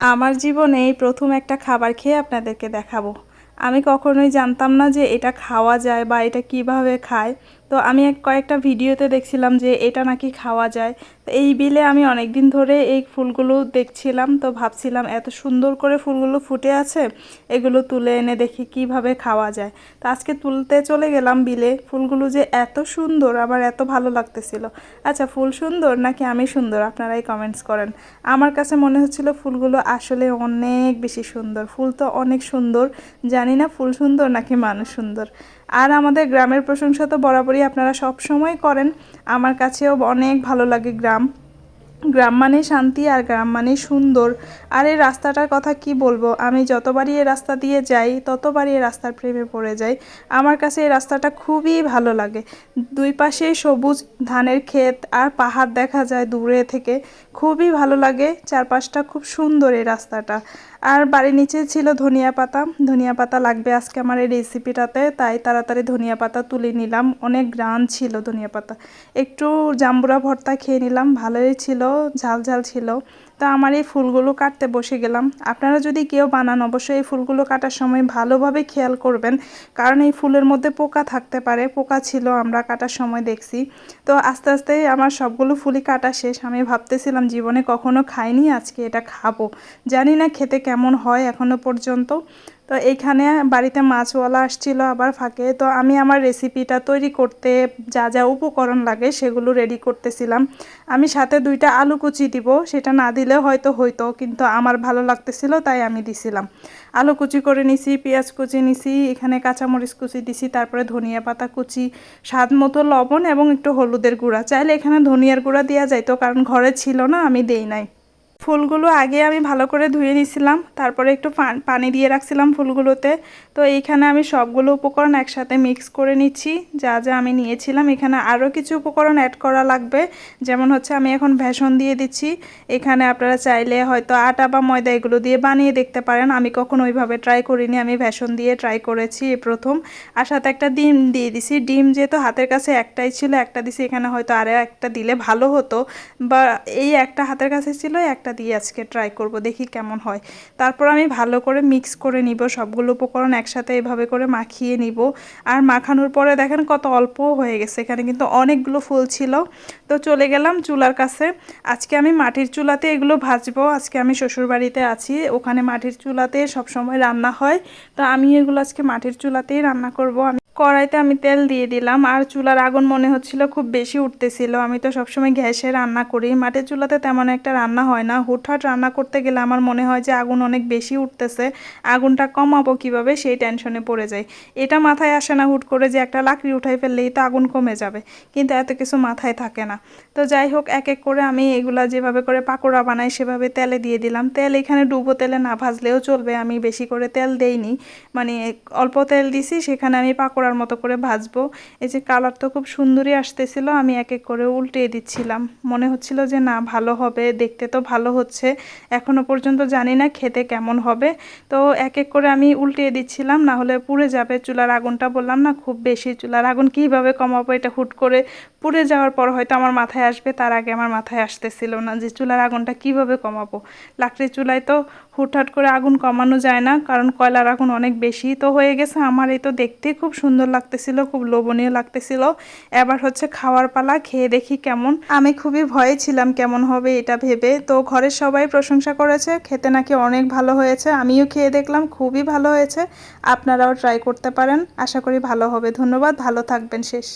আমার জীবনে এই প্রথম একটা খাবার খেয়ে আপনাদেরকে দেখাবো। আমি কখনোই জানতাম না যে এটা খাওয়া যায় বা এটা কীভাবে খায়। তো আমি কয়েকটা ভিডিওতে দেখছিলাম যে এটা নাকি খাওয়া যায়। তো এই বিলে আমি অনেক দিন ধরে এই ফুলগুলো দেখছিলাম। তো ভাবছিলাম এত সুন্দর করে ফুলগুলো ফুটে আছে, এগুলো তুলে এনে দেখি কীভাবে খাওয়া যায়। তো আজকে তুলতে চলে গেলাম বিলে। ফুলগুলো যে এত সুন্দর, আমার এত ভালো লাগতেছিল। আচ্ছা ফুল সুন্দর নাকি আমি সুন্দর? আপনারাই কমেন্টস করেন। আমার কাছে মনে হচ্ছিল ফুলগুলো আসলে অনেক বেশি সুন্দর। ফুল তো অনেক সুন্দর। জানি না ফুল সুন্দর নাকি মানুষ সুন্দর। আর আমাদের গ্রামের প্রশংসা তো বরাবরই আপনারা সব সময় করেন। আমার কাছেও অনেক ভালো লাগে গ্রাম। গ্রাম মানে শান্তি আর গ্রাম মানে সুন্দর। আর এই রাস্তাটার কথা কি বলব? আমি যতবারই এই রাস্তা দিয়ে যাই, ততবারই এই রাস্তার প্রেমে পড়ে যাই। আমার কাছে এই রাস্তাটা খুবই ভালো লাগে। দুই পাশে সবুজ ধানের ক্ষেত আর পাহাড় দেখা যায় দূরে থেকে। খুবই ভালো লাগে। চারপাশটা খুব সুন্দর এই রাস্তাটা। আর বাড়ির নিচে ছিল ধনিয়া পাতা। ধনিয়া পাতা লাগবে আজকে আমার এই রেসিপিটাতে তাই তাড়াতাড়ি ধনিয়া পাতা তুলে নিলাম। অনেক গ্রান ছিল ধনিয়া পাতা। একটু জাম্বুরা ভর্তা খেয়ে নিলাম, ভালোই ছিল, ঝাল ঝাল ছিল। তো আমার এই ফুলগুলো কাটতে বসে গেলাম। আপনারা যদি কেউ বানান, অবশ্যই এই ফুলগুলো কাটার সময় ভালোভাবে খেয়াল করবেন, কারণ এই ফুলের মধ্যে পোকা থাকতে পারে, পোকা ছিল আমরা কাটার সময় দেখছি। তো আস্তে আস্তে আমার সবগুলো ফুলই কাটা শেষ। আমি ভাবতেছিলাম জীবনে কখনো খাইনি, আজকে এটা খাব। জানি না খেতে কেমন হয় এখনও পর্যন্ত। তো এইখানে বাড়িতে মাছওয়ালা আসছিল আবার ফাঁকে। তো আমি আমার রেসিপিটা তৈরি করতে যা যা উপকরণ লাগে সেগুলো রেডি করতেছিলাম। আমি সাথে দুইটা আলু কুচি দিব, সেটা না দিলে হয়তো হইতো, কিন্তু আমার ভালো লাগতেছিল, তাই আমি দিছিলাম। আলু কুচি করে নিছি, পেঁয়াজ কুচি নিছি, এখানে কাঁচামরিচ কুচি দিছি, তারপরে ধনিয়া পাতা কুচি, স্বাদ মতো লবণ এবং একটু হলুদের গুঁড়া। চাইলে এখানে ধনিয়ার গুঁড়া দেওয়া যাইতো, কারণ ঘরে ছিল না, আমি দেই নাই। ফুলগুলো আগে আমি ভালো করে ধুয়ে নিছিলাম, তারপরে একটু পানি দিয়ে রাখছিলাম ফুলগুলোতে। তো এইখানে আমি সবগুলো উপকরণ একসাথে মিক্স করে নিচ্ছি, যা যা আমি নিয়েছিলাম। এখানে আরও কিছু উপকরণ অ্যাড করা লাগবে, যেমন হচ্ছে আমি এখন ভেষণ দিয়ে দিচ্ছি। এখানে আপনারা চাইলে হয়তো আটা বা ময়দা এগুলো দিয়ে বানিয়ে দেখতে পারেন। আমি কখনো ওইভাবে ট্রাই করিনি, আমি ভেষণ দিয়ে ট্রাই করেছি প্রথম। আর সাথে একটা ডিম দিয়ে দিছি। ডিম যেহেতু হাতের কাছে একটাই ছিল, একটা দিছি এখানে হয়তো আরও একটা দিলে ভালো হতো। বা এই একটা হাতের কাছে ছিল, একটা দিয়ে আজকে ট্রাই করব, দেখি কেমন হয়। তারপর আমি ভালো করে মিক্স করে নিব, সবগুলো উপকরণ একসাথে এভাবে করে মাখিয়ে নিব। আর মাখানোর পরে দেখেন কত অল্প হয়ে গেছে, এখানে কিন্তু অনেকগুলো ফুল ছিল। তো চলে গেলাম চুলার কাছে। আজকে আমি মাটির চুলাতে এগুলো ভাজবো, আজকে আমি শ্বশুরবাড়িতে আছি, ওখানে মাটির চুলাতে সবসময় রান্না হয়। তো আমি এগুলো আজকে মাটির চুলাতেই রান্না করব, আমি কড়াইতে আমি তেল দিয়ে দিলাম। আর চুলার আগুন মনে হচ্ছিল খুব বেশি উঠতেছিল। আমি তো সবসময় গ্যাসে রান্না করি। মাটির চুলাতে তেমন একটা রান্না হয় না। হুটহাট রান্না করতে গেলে আমার মনে হয় যে আগুন অনেক বেশি উঠতেছে। আগুনটা কমাবো কীভাবে সেই টেনশনে পড়ে যায় এটা মাথায় আসে না হুট করে যে একটা লাকড়ি উঠাই ফেললেই তো আগুন কমে যাবে। কিন্তু এত কিছু মাথায় থাকে না। তো যাই হোক, এক এক করে আমি এগুলা যেভাবে করে পাকোড়া বানাই সেভাবে তেলে দিয়ে দিলাম। তেল এখানে ডুবো তেলে না ভাজলেও চলবে। আমি বেশি করে তেল দেইনি। মানে অল্প তেল দিছি, সেখানে আমি পাকোড়া করার মতো করে ভাজবো। এই যে কালার তো খুব সুন্দরই আসতেছিল, আমি এক এক করে উল্টিয়ে দিচ্ছিলাম। মনে হচ্ছিল যে না, ভালো হবে, দেখতে তো ভালো হচ্ছে। এখনও পর্যন্ত জানি না খেতে কেমন হবে। তো এক এক করে আমি উল্টিয়ে দিচ্ছিলাম, না হলে পুড়ে যাবে। চুলার আগুনটা বললাম না, খুব বেশি চুলার আগুন কীভাবে কমাবো এটা হুট করে পুড়ে যাওয়ার পর হয়তো আমার মাথায় আসবে, তার আগে আমার মাথায় আসতেছিল না যে চুলার আগুনটা কীভাবে কমাবো। লাকড়ির চুলায় তো হুটহাট করে আগুন কমানো যায় না, কারণ কয়লার আগুন অনেক বেশি তো হয়ে গেছে। আমার এই তো দেখতে খুব সুন্দর লাগতেছিল, খুব লোভনীয় লাগতেছিল। এবার হচ্ছে খাওয়ার পালা, খেয়ে দেখি কেমন। আমি খুবই ভয়ে ছিলাম কেমন হবে এটা ভেবে। তো ঘরের সবাই প্রশংসা করেছে, খেতে নাকি অনেক ভালো হয়েছে। আমিও খেয়ে দেখলাম, খুবই ভালো হয়েছে। আপনারাও ট্রাই করতে পারেন। আশা করি ভালো হবে। ধন্যবাদ, ভালো থাকবেন শেষ।